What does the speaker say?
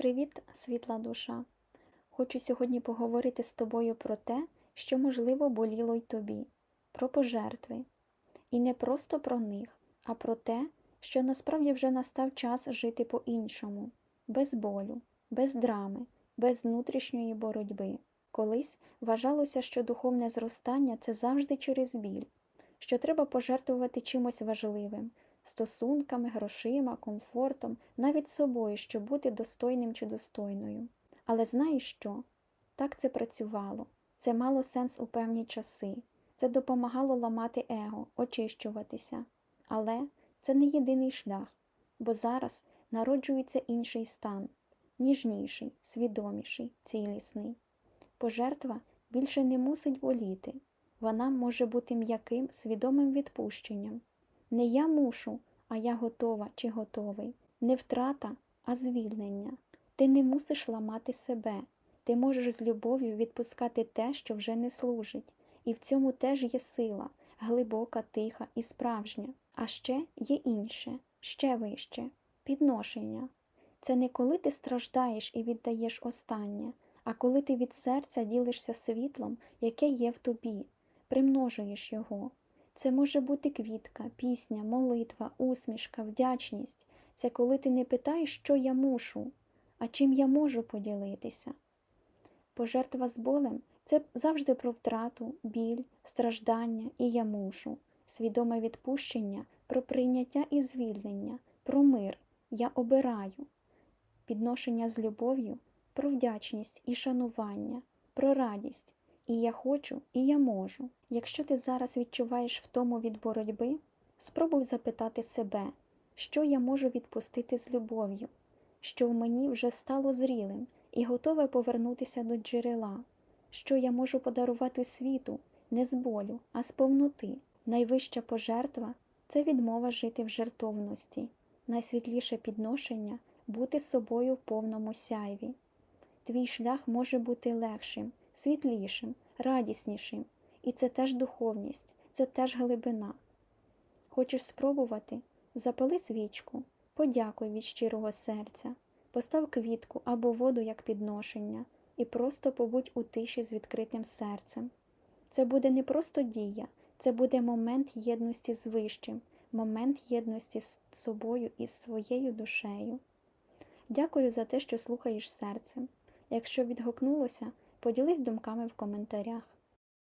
Привіт, світла душа! Хочу сьогодні поговорити з тобою про те, що, можливо, боліло й тобі, про пожертви. І не просто про них, а про те, що насправді вже настав час жити по-іншому, без болю, без драми, без внутрішньої боротьби. Колись вважалося, що духовне зростання це завжди через біль, що треба пожертвувати чимось важливим, стосунками, грошима, комфортом, навіть собою, щоб бути достойним чи достойною. Але знаєш що? Так це працювало, це мало сенс у певні часи, це допомагало ламати его, очищуватися. Але це не єдиний шлях, бо зараз народжується інший стан, ніжніший, свідоміший, цілісний. Пожертва більше не мусить боліти, вона може бути м'яким, свідомим відпущенням. Не я мушу, а я готова чи готовий. Не втрата, а звільнення. Ти не мусиш ламати себе. Ти можеш з любов'ю відпускати те, що вже не служить. І в цьому теж є сила, глибока, тиха і справжня. А ще є інше, ще вище підношення. Це не коли ти страждаєш і віддаєш останнє, а коли ти від серця ділишся світлом, яке є в тобі, примножуєш його. Це може бути квітка, пісня, молитва, усмішка, вдячність. Це коли ти не питаєш, що я мушу, а чим я можу поділитися. Пожертва з болем це завжди про втрату, біль, страждання і я мушу, свідоме відпущення, про прийняття і звільнення, про мир, я обираю, підношення з любов'ю, про вдячність і шанування, про радість. І я хочу, і я можу. Якщо ти зараз відчуваєш втому від боротьби, спробуй запитати себе, що я можу відпустити з любов'ю, що в мені вже стало зрілим і готове повернутися до джерела, що я можу подарувати світу не з болю, а з повноти. Найвища пожертва це відмова жити в жертовності, найсвітліше підношення бути собою в повному сяйві. Твій шлях може бути легшим, світлішим, радіснішим, і це теж духовність, це теж глибина. Хочеш спробувати? Запали свічку, подякуй від щирого серця, постав квітку або воду як підношення, і просто побудь у тиші з відкритим серцем. Це буде не просто дія, це буде момент єдності з вищим, момент єдності з собою і з своєю душею. Дякую за те, що слухаєш серцем. Якщо відгукнулося, поділись думками в коментарях.